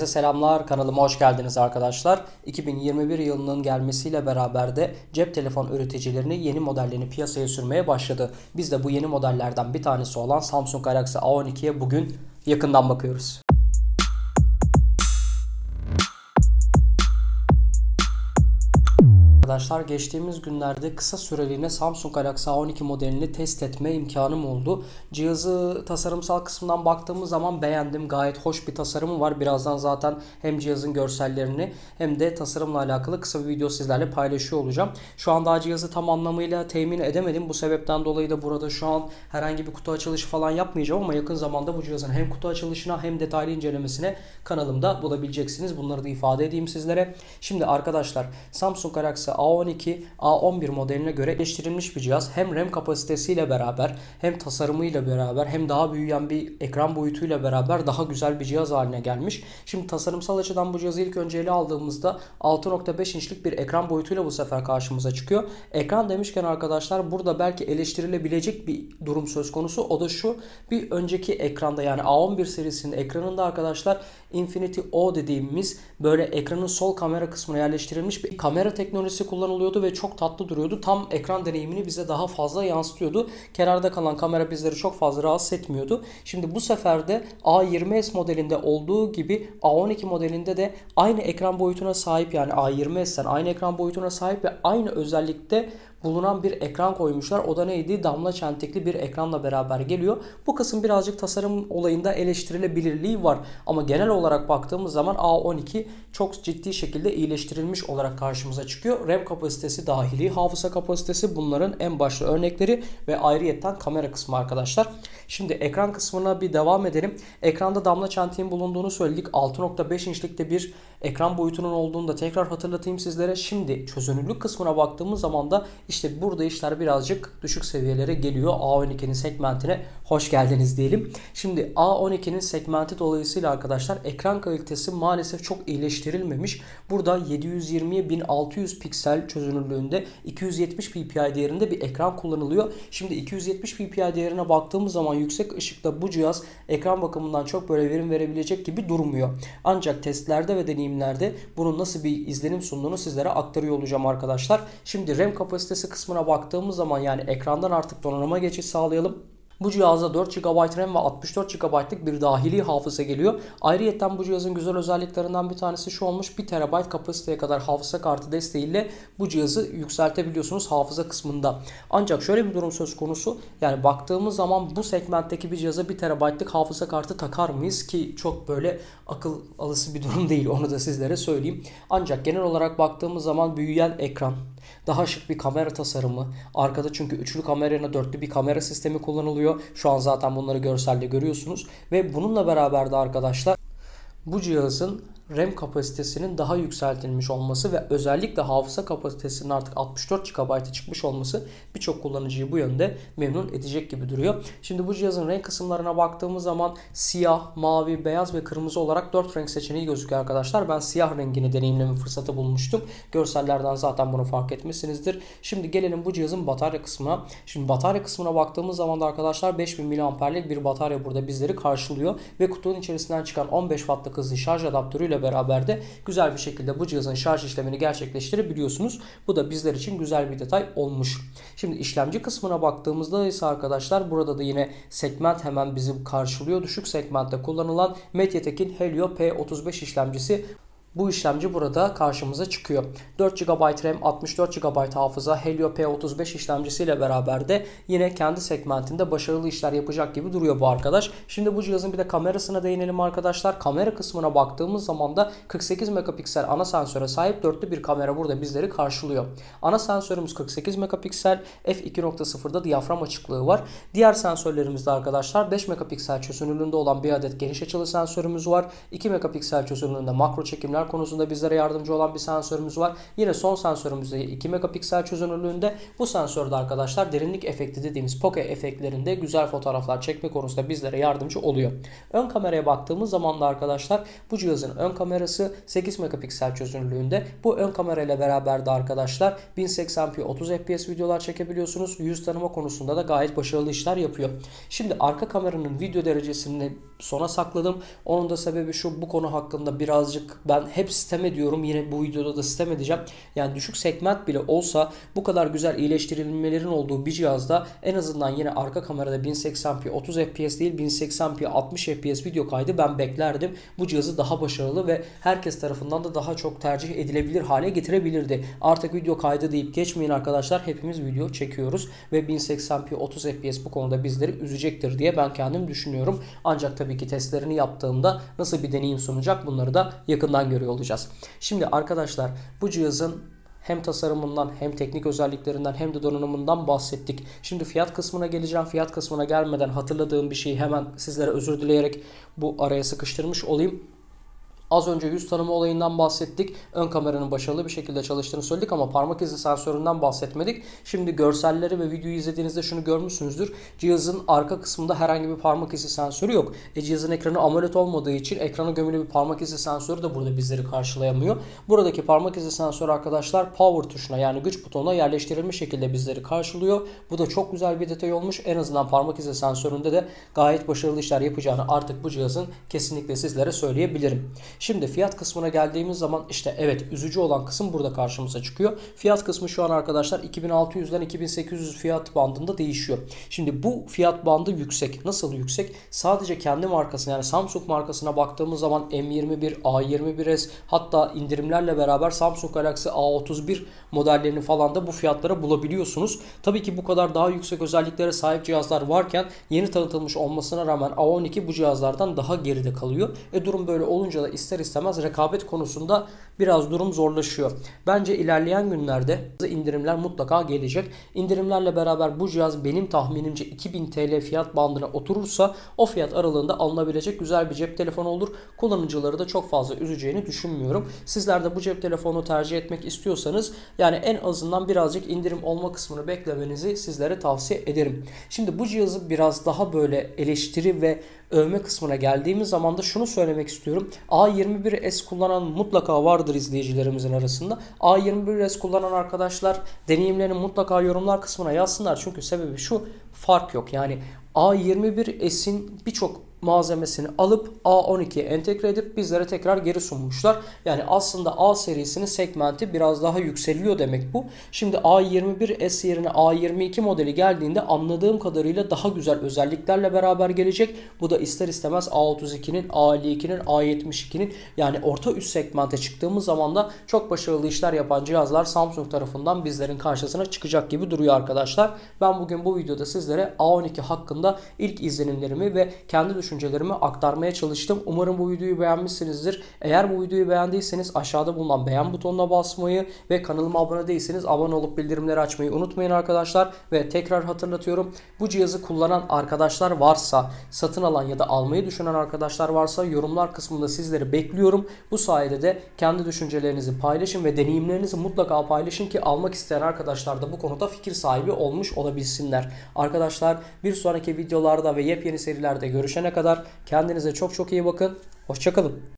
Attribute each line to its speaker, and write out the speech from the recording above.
Speaker 1: Herkese Selamlar kanalıma hoş geldiniz arkadaşlar. 2021 yılının gelmesiyle beraber de cep telefon üreticilerini yeni modellerini piyasaya sürmeye başladı. Biz de bu yeni modellerden bir tanesi olan Samsung Galaxy A12'ye bugün yakından bakıyoruz. Arkadaşlar geçtiğimiz günlerde kısa süreliğine Samsung Galaxy A12 modelini test etme imkanım oldu. Cihazı tasarımsal kısmından baktığımız zaman beğendim. Gayet hoş bir tasarımı var. Birazdan zaten hem cihazın görsellerini hem de tasarımla alakalı kısa bir video sizlerle paylaşıyor olacağım. Şu an daha cihazı tam anlamıyla temin edemedim. Bu sebepten dolayı da burada şu an herhangi bir kutu açılışı falan yapmayacağım ama yakın zamanda bu cihazın hem kutu açılışına hem detaylı incelemesine kanalımda bulabileceksiniz. Bunları da ifade edeyim sizlere. Şimdi arkadaşlar Samsung Galaxy A12, A11 modeline göre geliştirilmiş bir cihaz. Hem RAM kapasitesiyle beraber hem tasarımıyla beraber hem daha büyüyen bir ekran boyutuyla beraber daha güzel bir cihaz haline gelmiş. Şimdi tasarımsal açıdan bu cihazı ilk önce ele aldığımızda 6.5 inçlik bir ekran boyutuyla bu sefer karşımıza çıkıyor. Ekran demişken arkadaşlar burada belki eleştirilebilecek bir durum söz konusu. O da şu bir önceki ekranda yani A11 serisinin ekranında arkadaşlar Infinity O dediğimiz böyle ekranın sol kamera kısmına yerleştirilmiş bir kamera teknolojisi kullanılıyordu ve çok tatlı duruyordu. Tam ekran deneyimini bize daha fazla yansıtıyordu. Kenarda kalan kamera bizleri çok fazla rahatsız etmiyordu. Şimdi bu sefer de A20s modelinde olduğu gibi A12 modelinde de aynı ekran boyutuna sahip yani A20s'ten aynı ekran boyutuna sahip ve aynı özellikte bulunan bir ekran koymuşlar. O da neydi? Damla çentikli bir ekranla beraber geliyor. Bu kısım birazcık tasarım olayında eleştirilebilirliği var. Ama genel olarak baktığımız zaman A12 çok ciddi şekilde iyileştirilmiş olarak karşımıza çıkıyor. RAM kapasitesi dahili, hafıza kapasitesi bunların en başlı örnekleri ve ayrıyetten kamera kısmı arkadaşlar. Şimdi ekran kısmına bir devam edelim. Ekranda damla çentiğin bulunduğunu söyledik. 6.5 inçlikte bir ekran boyutunun olduğunu da tekrar hatırlatayım sizlere. Şimdi çözünürlük kısmına baktığımız zaman da işte burada işler birazcık düşük seviyelere geliyor. A12'nin segmentine hoş geldiniz diyelim. Şimdi A12'nin segmenti dolayısıyla arkadaşlar ekran kalitesi maalesef çok iyileştirilmemiş. Burada 720'ye 1600 piksel çözünürlüğünde 270 ppi değerinde bir ekran kullanılıyor. Şimdi 270 ppi değerine baktığımız zaman yüksek ışıkta bu cihaz ekran bakımından çok böyle verim verebilecek gibi durmuyor. Ancak testlerde ve deneyimlerde bunun nasıl bir izlenim sunduğunu sizlere aktarıyor olacağım arkadaşlar. Şimdi RAM kapasitesi kısmına baktığımız zaman yani ekrandan artık donanıma geçiş sağlayalım. Bu cihaza 4 GB RAM ve 64 GB'lık bir dahili hafıza geliyor. Ayrıca bu cihazın güzel özelliklerinden bir tanesi şu olmuş 1 TB kapasiteye kadar hafıza kartı desteğiyle bu cihazı yükseltebiliyorsunuz hafıza kısmında. Ancak şöyle bir durum söz konusu yani baktığımız zaman bu segmentteki bir cihaza 1 TB'lık hafıza kartı takar mıyız ki çok böyle akıl alısı bir durum değil onu da sizlere söyleyeyim. Ancak genel olarak baktığımız zaman büyüyen ekran, daha şık bir kamera tasarımı. Arkada çünkü üçlü kamera yerine dörtlü bir kamera sistemi kullanılıyor. Şu an zaten bunları görselde görüyorsunuz. Ve bununla beraber de arkadaşlar bu cihazın RAM kapasitesinin daha yükseltilmiş olması ve özellikle hafıza kapasitesinin artık 64 GB'a çıkmış olması birçok kullanıcıyı bu yönde memnun edecek gibi duruyor. Şimdi bu cihazın renk kısımlarına baktığımız zaman siyah, mavi, beyaz ve kırmızı olarak 4 renk seçeneği gözüküyor arkadaşlar. Ben siyah rengini deneyimleme fırsatı bulmuştum. Görsellerden zaten bunu fark etmişsinizdir. Şimdi gelelim bu cihazın batarya kısmına. Şimdi batarya kısmına baktığımız zaman da arkadaşlar 5000 mAh'lik bir batarya burada bizleri karşılıyor ve kutunun içerisinden çıkan 15 wattlık hızlı şarj adaptörüyle beraber de güzel bir şekilde bu cihazın şarj işlemini gerçekleştirebiliyorsunuz. Bu da bizler için güzel bir detay olmuş. Şimdi işlemci kısmına baktığımızda ise arkadaşlar burada da yine segment hemen bizi karşılıyor. Düşük segmentte kullanılan Mediatek'in Helio P35 işlemcisi bu işlemci burada karşımıza çıkıyor. 4 GB RAM, 64 GB hafıza, Helio P35 işlemcisiyle beraber de yine kendi segmentinde başarılı işler yapacak gibi duruyor bu arkadaş. Şimdi bu cihazın bir de kamerasına değinelim arkadaşlar. Kamera kısmına baktığımız zaman da 48 megapiksel ana sensöre sahip dörtlü bir kamera burada bizleri karşılıyor. Ana sensörümüz 48 megapiksel, f2.0'da diyafram açıklığı var. Diğer sensörlerimizde arkadaşlar 5 megapiksel çözünürlüğünde olan bir adet geniş açılı sensörümüz var. 2 megapiksel çözünürlüğünde makro çekimler konusunda bizlere yardımcı olan bir sensörümüz var. Yine son sensörümüzde 2 megapiksel çözünürlüğünde bu sensörde arkadaşlar derinlik efekti dediğimiz poke efektlerinde güzel fotoğraflar çekme konusunda bizlere yardımcı oluyor. Ön kameraya baktığımız zaman da arkadaşlar bu cihazın ön kamerası 8 megapiksel çözünürlüğünde. Bu ön kamerayla beraber de arkadaşlar 1080p 30 fps videolar çekebiliyorsunuz. Yüz tanıma konusunda da gayet başarılı işler yapıyor. Şimdi arka kameranın video derecesini sona sakladım. Onun da sebebi şu bu konu hakkında birazcık ben hep sitem ediyorum. Yine bu videoda da sitem edeceğim. Yani düşük segment bile olsa bu kadar güzel iyileştirilmelerin olduğu bir cihazda en azından yine arka kamerada 1080p 30 fps değil 1080p 60 fps video kaydı ben beklerdim. Bu cihazı daha başarılı ve herkes tarafından da daha çok tercih edilebilir hale getirebilirdi. Artık video kaydı deyip geçmeyin arkadaşlar. Hepimiz video çekiyoruz ve 1080p 30 fps bu konuda bizleri üzecektir diye ben kendim düşünüyorum. Ancak tabii ki testlerini yaptığımda nasıl bir deneyim sunacak bunları da yakından görüyor olacağız. Şimdi arkadaşlar bu cihazın hem tasarımından hem teknik özelliklerinden hem de donanımından bahsettik. Şimdi fiyat kısmına geleceğim. Fiyat kısmına gelmeden hatırladığım bir şeyi hemen sizlere özür dileyerek bu araya sıkıştırmış olayım. Az önce yüz tanıma olayından bahsettik. Ön kameranın başarılı bir şekilde çalıştığını söyledik ama parmak izi sensöründen bahsetmedik. Şimdi görselleri ve videoyu izlediğinizde şunu görmüşsünüzdür. Cihazın arka kısmında herhangi bir parmak izi sensörü yok. E cihazın ekranı AMOLED olmadığı için ekrana gömülü bir parmak izi sensörü de burada bizleri karşılayamıyor. Buradaki parmak izi sensörü arkadaşlar power tuşuna yani güç butonuna yerleştirilmiş şekilde bizleri karşılıyor. Bu da çok güzel bir detay olmuş. En azından parmak izi sensöründe de gayet başarılı işler yapacağını artık bu cihazın kesinlikle sizlere söyleyebilirim. Şimdi fiyat kısmına geldiğimiz zaman işte evet üzücü olan kısım burada karşımıza çıkıyor. Fiyat kısmı şu an arkadaşlar 2600'den 2800 fiyat bandında değişiyor. Şimdi bu fiyat bandı yüksek. Nasıl yüksek? Sadece kendi markasına yani Samsung markasına baktığımız zaman M21, A21s hatta indirimlerle beraber Samsung Galaxy A31 modellerini falan da bu fiyatlara bulabiliyorsunuz. Tabii ki bu kadar daha yüksek özelliklere sahip cihazlar varken yeni tanıtılmış olmasına rağmen A12 bu cihazlardan daha geride kalıyor. E durum böyle olunca da ister istemez rekabet konusunda biraz durum zorlaşıyor. Bence ilerleyen günlerde indirimler mutlaka gelecek. İndirimlerle beraber bu cihaz benim tahminimce 2000 TL fiyat bandına oturursa o fiyat aralığında alınabilecek güzel bir cep telefonu olur. Kullanıcıları da çok fazla üzeceğini düşünmüyorum. Sizler de bu cep telefonu tercih etmek istiyorsanız yani en azından birazcık indirim olma kısmını beklemenizi sizlere tavsiye ederim. Şimdi bu cihazı biraz daha böyle eleştiri ve övme kısmına geldiğimiz zaman da şunu söylemek istiyorum. A21s kullanan mutlaka vardır izleyicilerimizin arasında. A21s kullanan arkadaşlar deneyimlerini mutlaka yorumlar kısmına yazsınlar. Çünkü sebebi şu fark yok. Yani A21s'in birçok malzemesini alıp A12'ye entegre edip bizlere tekrar geri sunmuşlar. Yani aslında A serisinin segmenti biraz daha yükseliyor demek bu. Şimdi A21S yerine A22 modeli geldiğinde anladığım kadarıyla daha güzel özelliklerle beraber gelecek. Bu da ister istemez A32'nin, A52'nin, A72'nin yani orta üst segmente çıktığımız zaman da çok başarılı işler yapan cihazlar Samsung tarafından bizlerin karşısına çıkacak gibi duruyor arkadaşlar. Ben bugün bu videoda sizlere A12 hakkında ilk izlenimlerimi ve kendi düşüncelerimi aktarmaya çalıştım. Umarım bu videoyu beğenmişsinizdir. Eğer bu videoyu beğendiyseniz aşağıda bulunan beğen butonuna basmayı ve kanalıma abone değilseniz abone olup bildirimleri açmayı unutmayın arkadaşlar. Ve tekrar hatırlatıyorum. Bu cihazı kullanan arkadaşlar varsa, satın alan ya da almayı düşünen arkadaşlar varsa yorumlar kısmında sizleri bekliyorum. Bu sayede de kendi düşüncelerinizi paylaşın ve deneyimlerinizi mutlaka paylaşın ki almak isteyen arkadaşlar da bu konuda fikir sahibi olmuş olabilsinler. Arkadaşlar bir sonraki videolarda ve yepyeni serilerde görüşene kadar kendinize çok çok iyi bakın. Hoşçakalın.